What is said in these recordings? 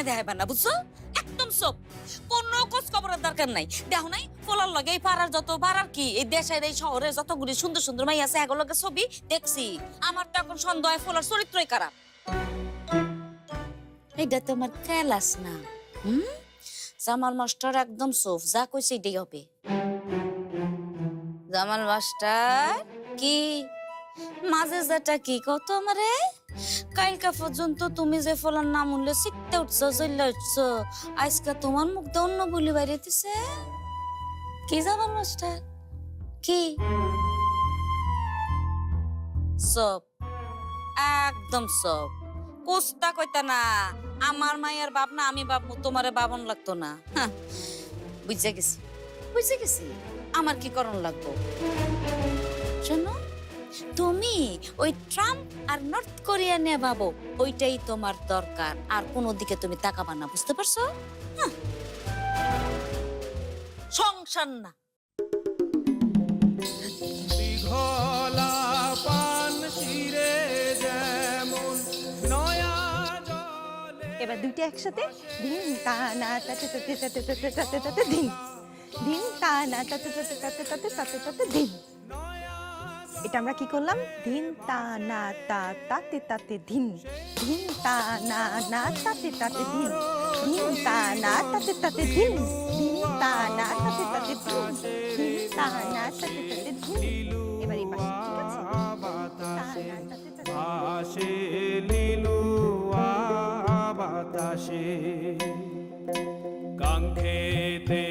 এনে দেয় না বুঝছ? একদম সব কোনো খোঁজ খবরের দরকার নাই। দেখো নাই, ফলার লগে এই পাড়ার যত পাড়ার কি, এই দেশের এই শহরে যতগুলি সুন্দর সুন্দর মাই আছে এগুলোকে ছবি দেখছি। আমার তো এখন সন্দেহ ফলার চরিত্রই খারাপ। এইটা তোমার ক্যালাস না। হুম? জামাল মাস্টার একদম সোফ যা কইছে এটাই হবে। জামাল মাস্টার, কি? মাঝে যেটা কি কত আমারে কালকা পর্যন্ত তুমি যে ফলার নাম উঠলে, শিখতে উঠছো, চলে উঠছো। আজকে তোমার মুখ দিয়ে অন্য বলি বাইরেতেছে কি জামাল মাস্টার কি? সব। একদম সব। কোস্তা কইতা না, আমার মায়ের বাপ না, আমি বাপ, তোমারে বাবন লাগতো না। বুঝে গেছি। বুঝে গেছি। আমার কি করণ লাগবো? শোনো তুমি ওই ট্রাম্প আর নর্থ কোরিয়া নিয়ে ভাবো ওইটাই তোমার দরকার আর কোনো দিকে তুমি তাকাবা না বুঝতে পারছ সংসার না এবার দুইটা একসাথে দিন তা না তাতে তাতে তাতে তাতে তাতে তাতে দিন দিন তা না তাতে তাতে তাতে তাতে তাতে তাতে দিন এটা আমরা কি করলাম দিন তা না তা তাতে তাতে দিন দিন তা না না তাতে তাতে দিন দিন তা না তাতে তাতে দিন দিন তা না তাতে তাতে দিন দিন তা না তাতে তাতে দিন এবার এই পাশে ঠিক আছে তা না তাতে তাতে বাতাসে কাঙ্ক্ষেতে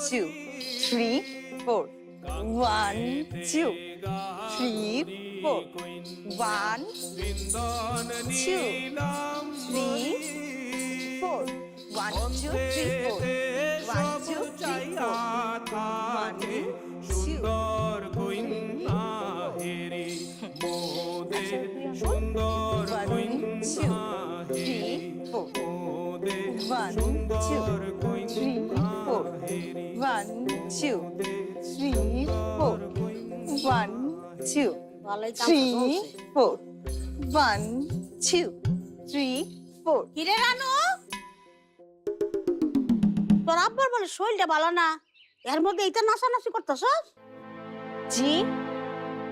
two, three, four. One, two, three, four. One, two, three, four. One, two, three, four. One, two, three, four. থাকে two. সুন্দর One, two, three, four. One, two, কিরে রানু? তোর আব্বার বলে শরীরটা ভালো না? এর মধ্যে এইটা নাচানাচি করতেছস? জি।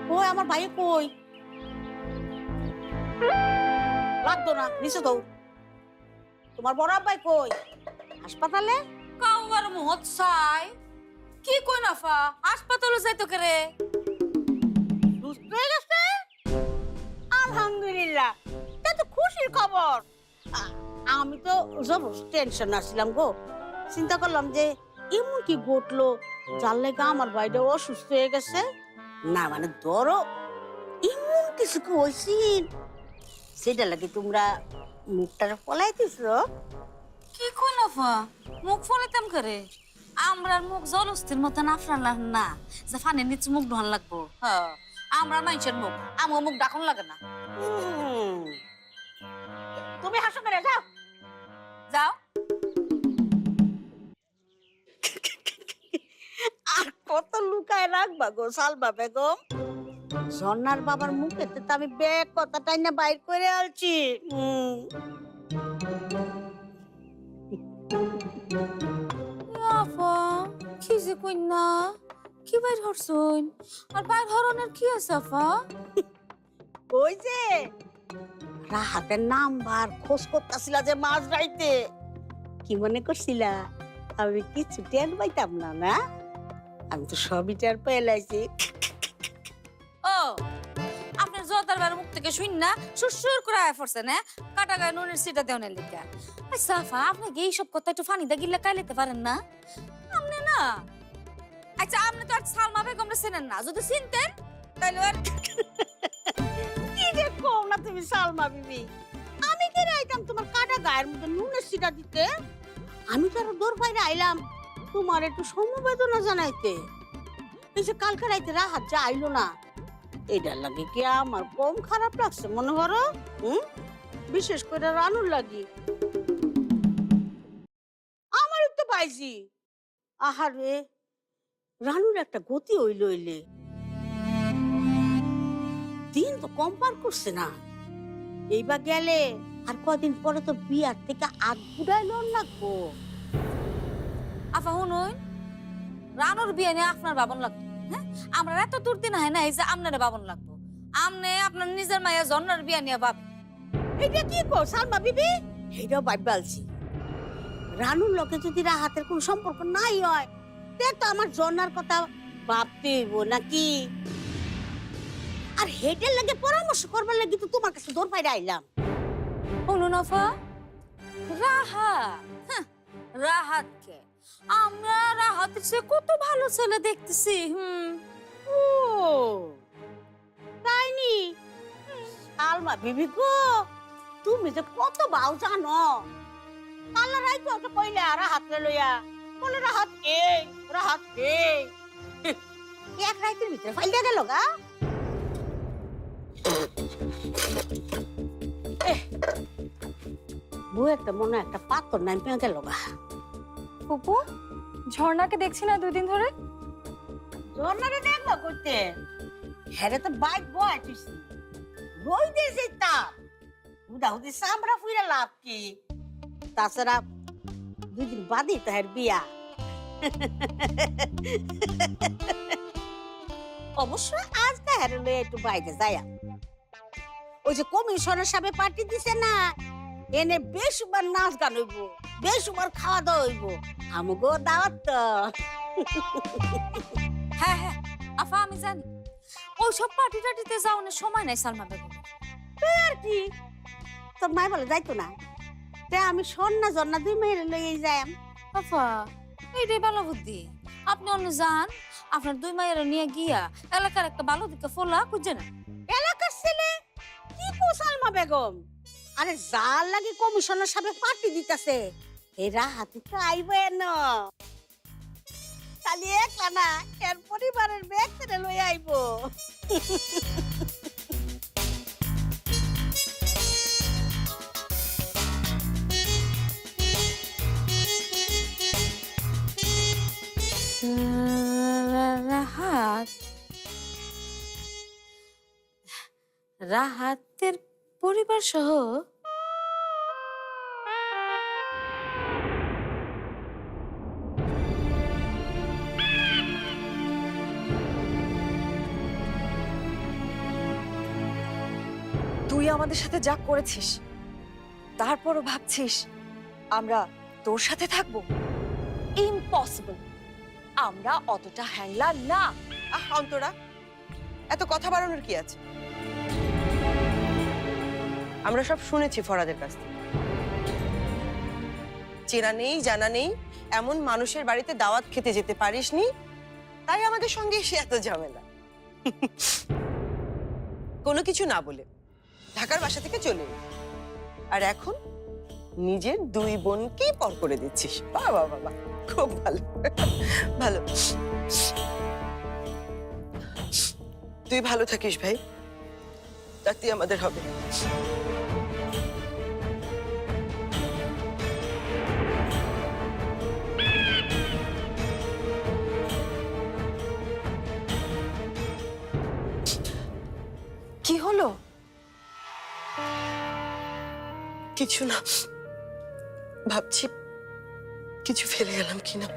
কই আমার ভাই কই? লাগতো না নিচে তো তোমার বড় আব্বাই কই? হাসপাতালে? কাউয়ার মুহত চাই কি কই নাফা হাসপাতালে যাইতো কে রে? সুস্থ হয়ে গেছে? আলহামদুলিল্লাহ। তা তো খুশির খবর। আমি তো যাব টেনশন আসছিলাম গো। চিন্তা করলাম যে, এমন কি ঘটলো? যার লেগে আমার বাইরে অসুস্থ হয়ে গেছে? না মানে ধরো, এমন কিছু কি হয়েছিল সেটা লাগে তোমরা মুখটা পলাইতেছ কি কই নাফা মুখ ফলাইতাম করে। আমরার মুখ জলস্থির মতন আফরান না যে ফানের নিচে মুখ ঢান লাগবো। হ্যাঁ আমরা মানুষের মুখ আমার মুখ ডাকন লাগে না। তুমি হাসো করে যাও। যাও। আর কত লুকায় রাখবা গো সালবা বেগম? ঝর্ণার বাবার মুখেতে তো আমি ব্যাগ কথাটাই না বাইর করে আলছি। হুম। কি না কি বাইর হরছুন? আর বাইর হরনের কি আছে আফা? ওই যে রাহাতের নাম্বার খোঁজ করতেছিলা যে মাঝ রাইতে। কি মনে করছিলা? আমি কিছু টের পাইতাম না না? আমি তো সবই টের পেয়ে লাইছি। ও আপনার জোতার বার মুখ থেকে শুন না সুরসুর করে আয় পড়ছে না কাটা গায়ে নুনের সিটা দেওয়ানের লিখা। আচ্ছা আফা আপনি কি এইসব কথা একটু ফানি দা গিল্লা কাইলেতে পারেন না? আপনি না আচ্ছা আপনি তো আর সালমা বেগমরে চেনেন না। যদি চিনতেন, তাহলে আর কি যে কও না তুমি সালমা বিবি? আমি কে আইতাম তোমার কাটা গায়ের মধ্যে নুনের সিটা দিতে? আমি তো আরও দৌড় বাইরে আইলাম তোমার একটু সমবেদনা জানাইতে। এই যে কালকে রাইতে রাহাত যা আইলো না, এটার লাগে কি আমার কম খারাপ লাগছে, মনে করো? হুম? বিশেষ করে রানুর লাগি। আমারই তো পাইছি। আহারে রানুর একটা গতি হইল হইলে। দিন তো কম পার করছে না। এইবার গেলে আর কদিন পরে তো বিয়ার থেকে আগ বুড়াই লোন লাগবো। আফা শুনুন। রানুর বিয়ে নিয়ে আপনার বাবন লাগতো হ্যাঁ? আমরা এত দূর দিন হয় না এই যে আপনার বাবন লাগবো। আমনে আপনার নিজের মায়া জন্নার বিয়া নিয়ে বাপ এটা কি কো সালমা বিবি? এইটাও ভাববে আলছি রানুর লোকে যদি রাহাতের কোনো সম্পর্ক নাই হয় তে তো আমার জন্নার কথা ভাবতে নাকি? আর হেডের লাগে পরামর্শ করবার লাগি তো তোমার কাছে দৌড় পাইরা আইলাম। রাহাত হ্যাঁ, রাহাত কে? আমরা রাহাতের চেয়ে কত ভালো ছেলে দেখতেছি হুম। ও বিবি গো তুমি যে কত বাউ জানো কালা রাই তো ওকে কইলে আর হাতে লইয়া। বলে রাহাত এই রাহাত এই এক রাইতের ভিতরে ফাইল গেল গা? বউ একটা মনে একটা পাথর নামিয়ে গেল গা। ফুপু ঝর্ণাকে দেখছি না দুই দিন ধরে জন্নারে দেখল করতে। হ্যারে তো বাইক বয় তুইছি রই দিয়েছে তা। হুদা হুদি সামরা ফুইরা লাভ কি? তাছাড়া দুই দিন বাদই তো বিয়া। অবশ্য আজ না হ্যারে লয়ে একটু বাইরে যায়া ওই যে কমিশনের সামনে পার্টি দিছে না এনে বেশুবার নাচ গান হইব বেশুবার খাওয়া দাওয়া হইব আমগো দাওয়াত তো। হ্যাঁ হ্যাঁ আফা আমি জানি। ওই সব পার্টি টাটিতে যাওয়ানোর সময় নাই সালমা বেগম আর কি তোর মায় বলে যাইতো না? তে আমি সন্না জন্না দুই মেয়ের লইয়ে যাই আফা এইটাই ভালো বুদ্ধি আপনি অন্য যান আপনার দুই মায়ের নিয়ে গিয়া এলাকার একটা ভালো দিকে ফোলা খুঁজে না এলাকার ছেলে? কি কোসালমা বেগম? আরে যার লাগে কমিশনের সামনে পার্টি দিতেছে এরা হাতে তো আইবে না। খালি একলা না এর পরিবারের ব্যক্তিরা লই আইবো। রাহাতের পরিবার সহ তুই আমাদের সাথে যা করেছিস তারপরও ভাবছিস আমরা তোর সাথে থাকব? ইম্পসিবল আমরা অতটা হ্যাংলা না। আহ অন্তরা এত কথা বাড়ানোর কি আছে? আমরা সব শুনেছি ফরাদের কাছ থেকে। চেনা নেই, জানা নেই, এমন মানুষের বাড়িতে দাওয়াত খেতে যেতে পারিসনি, তাই আমাদের সঙ্গে এসে এত ঝামেলা। কোনো কিছু না বলে ঢাকার বাসা থেকে চলে। আর এখন নিজের দুই বোনকেই পর করে দিচ্ছিস। বাবা বাবা খুব ভালো। ভালো। তুই ভালো থাকিস ভাই। রাতি আমাদের হবে। কিছু না। ভাবছি কিছু ফেলে গেলাম কিনা।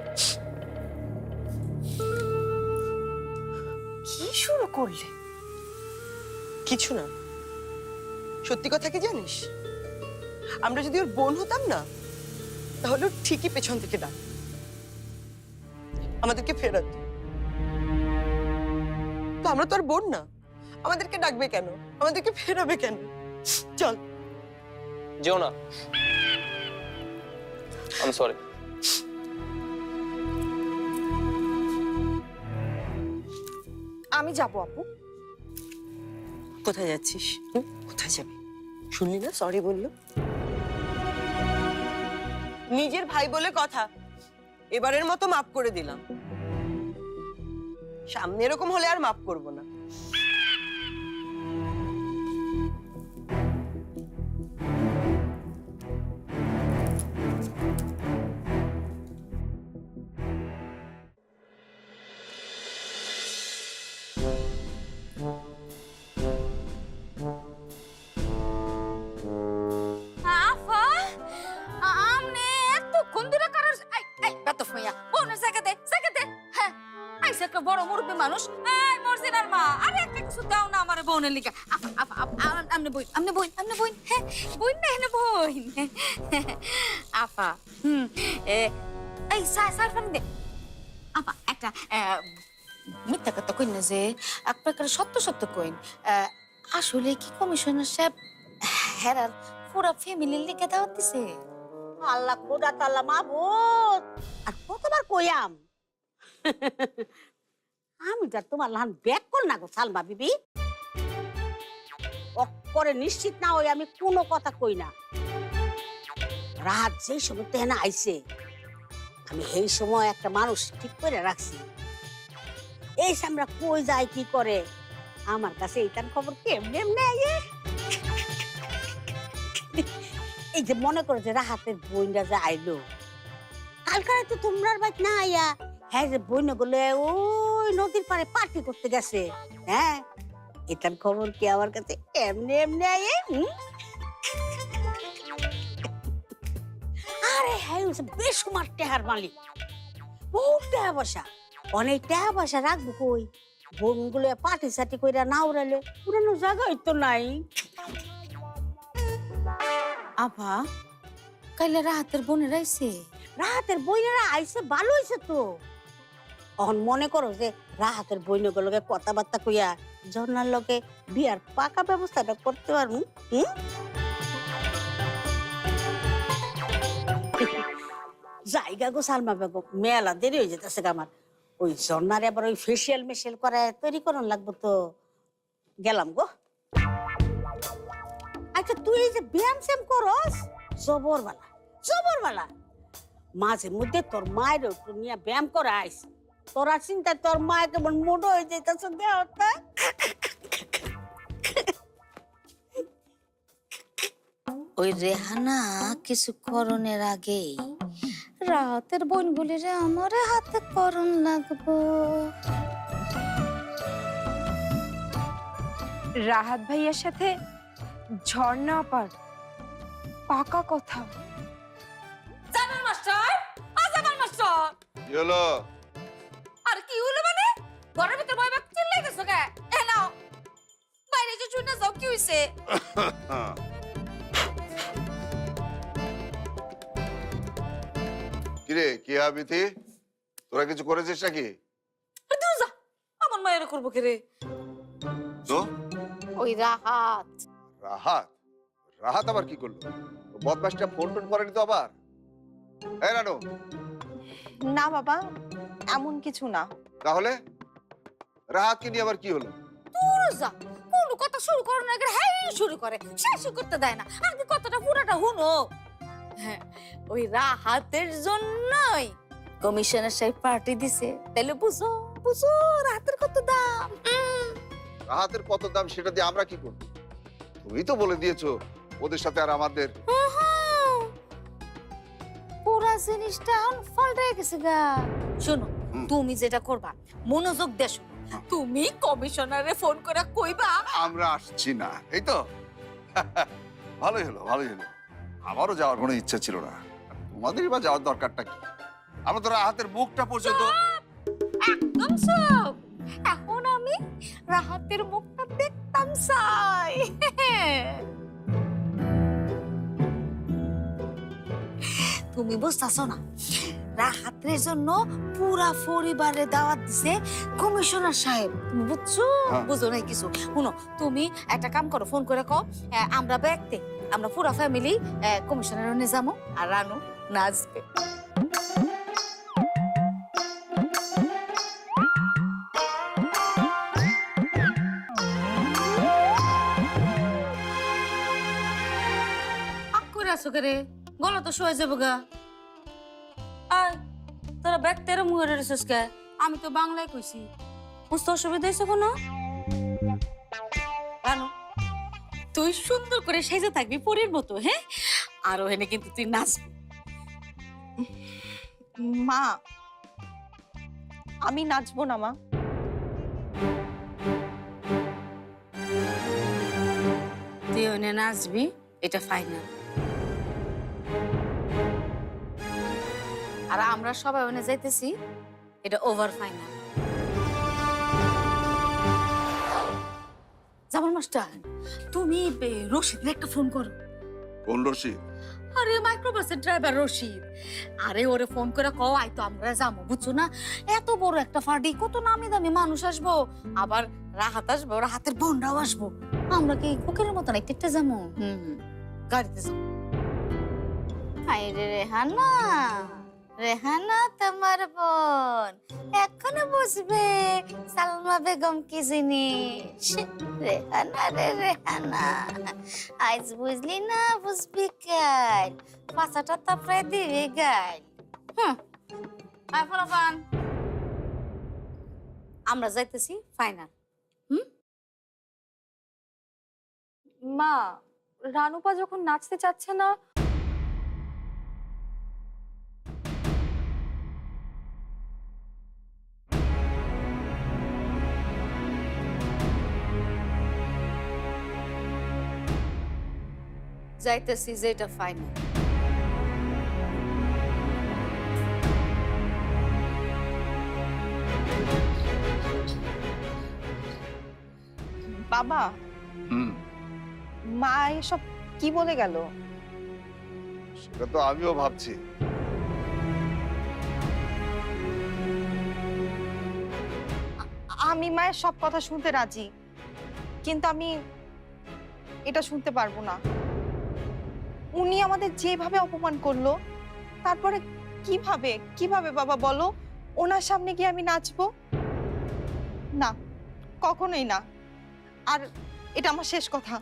কি শুরু করলে? কিছু না। সত্যি কথা কি জানিস? আমরা যদি ওর বোন হতাম না, তাহলে ও ঠিকই পেছন থেকে ডাক। আমাদেরকে ফেরত। তো আমরা তো আর বোন না। আমাদেরকে ডাকবে কেন? আমাদেরকে ফেরাবে কেন? চল। যেও না। আম সরি আমি যাব আপু। কোথায় যাচ্ছিস? হুম? কোথায় যাবি? শুনলি না? সরি বলল। নিজের ভাই বলে কথা। এবারের মতো মাফ করে দিলাম। সামনে এরকম হলে আর মাফ করব না। বোনের লিগা। আপা আপা আপা, আ- আমনে বই আমনে বই আমনে বই হ্যাঁ বই না এনে বই আপা হুম এই ফান দে। আপা একটা মিথ্যা কথা কইন না যে এক প্রকার সত্য সত্য কইন। আসলে কি কমিশনার সাহেব হেরার পুরা ফ্যামিলির লিগে দাওয়াত দিছে? আল্লাহ খোদা তাল্লা মাহবুদ আর কতবার কইয়াম। আমি যা তোমার লাহান ব্যাক কর না গো সালমা বিবি। অক্করে নিশ্চিত না হই আমি কোনো কথা কই না। রাত যেই সময় তেনা আইছে, আমি সেই সময় একটা মানুষ ঠিক করে রাখছি। এই আমরা কই যায় কি করে? আমার কাছে এইটার খবর কেমনে এমনি আইয়ে? এই যে মনে করো যে রাহাতের বইনটা যে আইলো। কালকারে তো তোমরার বাইক না আইয়া হ্যাঁ যে বইনে গুলো ওই নদীর পাড়ে পার্টি করতে গেছে হ্যাঁ? এটার খবর কি আমার কাছে এমনি এমনি আইয়ে আরে হ্যাঁ হচ্ছে বেসুমার টেহার মালিক। বহুত টেহা বসা অনেক টেহা বসা রাখব কই? বোনগুলো পার্টি সাটি কইরা না উড়ালে উড়ানো জায়গাই তো নাই। আপা কাইলে রাহাতের বোনের আইছে? রাহাতের বইনেরা আইসে ভালো হইছে তো। অন মনে করো যে রাহাতের বইনগুলোকে কথাবার্তা কইয়া ঝর্নার লগে বিয়ার পাকা ব্যবস্থাটা করতে পারব, হুম? জায়গা গো সালমা বেগম, মেলা দেরি হয়ে যেতেছে আমার। ওই ঝর্নারে আবার ওই ফেসিয়াল মেশিয়াল করে তৈরি করন লাগবো তো। গেলাম গো। আচ্ছা তুই এই যে ব্যায়াম স্যাম করস? জবর বালা জবর বালা মাঝে মধ্যে তোর মায়ের নিয়ে ব্যায়াম করে আইস। তোরা চিন্তা তোর মা কেমন মোটো হয়ে যেতেছে দেহটা ওই রেহানা কিছু করণের আগেই রাতের বোনগুলি রে আমার হাতে করণ লাগবো। রাহাত ভাইয়ের সাথে ঝর্ণা আপার পাকা কথা। জামাল মাস্টার আ জামাল মাস্টার। ঘরের ভিতর বই বাক চিল্লাই গেছো কে? এ নাও বাইরে যে শুনে যাও কি হইছে? কিরে কি হাবিতি তোরা কিছু করেছিস নাকি? তুই যা। আমার মায়ের করব কে রে তো? ওই রাহাত। রাহাত? রাহাত আবার কি করল? বদমাসটা ফোন টোন করেনি তো আবার? এই রানু না বাবা এমন কিছু না। তাহলে? রাহাত কি নিয়ে আবার কি হলো? কোন কথা শুরু করো না আগে হ্যাঁ শুরু করে শেষ করতে দেয় না। আগে কথাটা পুরাটা হুনো হ্যাঁ ওই রাহাতের জন্যই কমিশনার সাহেব পার্টি দিছে। তাহলে বুঝো বুঝো রাতের কত দাম। রাহাতের কত দাম সেটা দিয়ে আমরা কি করব? তুমি তো বলে দিয়েছ ওদের সাথে আর আমাদের পুরা জিনিসটা এখন গেছে গা। শোনো তুমি যেটা করবা মনোযোগ দিয়ে শোনো। তুমি কমিশনারে ফোন করে কইবা? আমরা আসছি না এই তো। ভালোই হলো ভালোই হলো। আমারও যাওয়ার কোনো ইচ্ছা ছিল না। আর তোমাদেরই বা যাওয়ার দরকারটা কি? আমরা তো রাহাতের মুখটা পর্যন্ত একদম সব! এখন আমি রাহাতের মুখটা দেখতাম চাই তুমি বুঝতেছো না। রাহাতের জন্য পুরা পরিবারে দাওয়াত দিছে কমিশনার সাহেব। তুমি বুঝছ? হ্যাঁ। বুঝো নাই কিছু? শুনো তুমি একটা কাম করো ফোন করে কও আমরা ব্যাগতে আমরা পুরা ফ্যামিলি কমিশনার নিয়ে যাব আর রানু নাচবে করে গলা তো শোয়া যাব গা। তোরা ব্যাগ তেরো মুখে রেছিস কে? আমি তো বাংলায় কইছি। বুঝতে অসুবিধা হয়েছে কোনো? কেন তুই সুন্দর করে সেজে থাকবি পরীর মতো হ্যাঁ? আর ওখানে কিন্তু তুই নাচবি। মা আমি নাচবো না মা। তুই ওখানে নাচবি এটা ফাইনাল আর আমরা সবাই ওখানে যাইতেছি। এটা ওভার ফাইনাল জামাল মাস্টার তুমি রশিদের একটা ফোন করো। কোন রশিদ? আরে মাইক্রোবাসের ড্রাইভার রশিদ। আরে ওরে ফোন করে কও আই তো আমরা যাব বুঝছ না? এত বড় একটা ফার্ডি কত নামি দামি মানুষ আসব। আবার রাহাত আসব ওরা হাতের বোনরাও আসব। আমরা কি ফকিরের মতো না একটা যাব হুম গাড়িতে যাব আরে রেহানা। রেহানা, তোমার বোন। এখনও বুঝবে সালমা বেগম কি জিনিস? রেহানা রে রেহানা। আজ বুঝলি না বুঝবি কাল। পাশাটা তাপড়ায় দিবি গাল হুম। ফলাফান আমরা যাইতেছি ফাইনাল। মা, রানুপা যখন নাচতে চাচ্ছে না যাইতেছি যে এটা ফাইনাল বাবা। হুম। মা এসব কি বলে গেল? সেটা তো আমিও ভাবছি। আমি মায়ের সব কথা শুনতে রাজি কিন্তু আমি এটা শুনতে পারব না। উনি আমাদের যেভাবে অপমান করল, তারপরে কীভাবে কীভাবে বাবা বলো, ওনার সামনে গিয়ে আমি নাচবো? না, কখনোই না। আর এটা আমার শেষ কথা।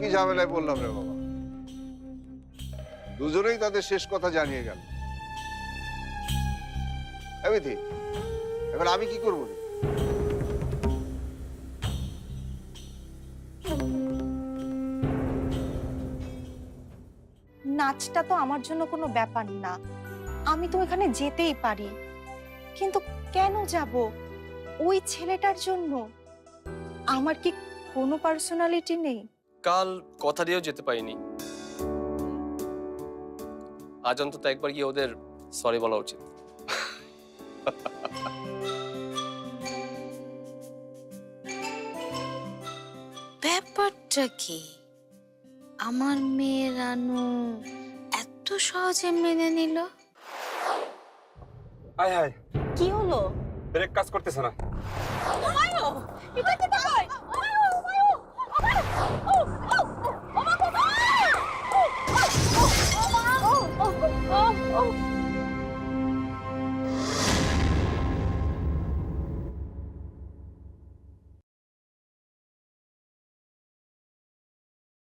কি ঝামেলায় বললাম রে বাবা? দুজনেই তাদের শেষ কথা জানিয়ে গেল। এমনি এখন আমি কি করব রে? নাচটা তো আমার জন্য কোনো ব্যাপার না। আমি তো এখানে যেতেই পারি। কিন্তু কেন যাব? ওই ছেলেটার জন্য। আমার কি কোনো পার্সোনালিটি নেই? কাল কথা দিয়েও যেতে পারিনি। আজ অন্তত একবার গিয়ে ওদের সরি বলা উচিত। ব্যাপারটা কি? আমার মেয়ে রানু এত সহজে মেনে নিল। আয় হায় কি হলো? ব্রেক কাজ করতেছে না। এটা কি ব্যাপার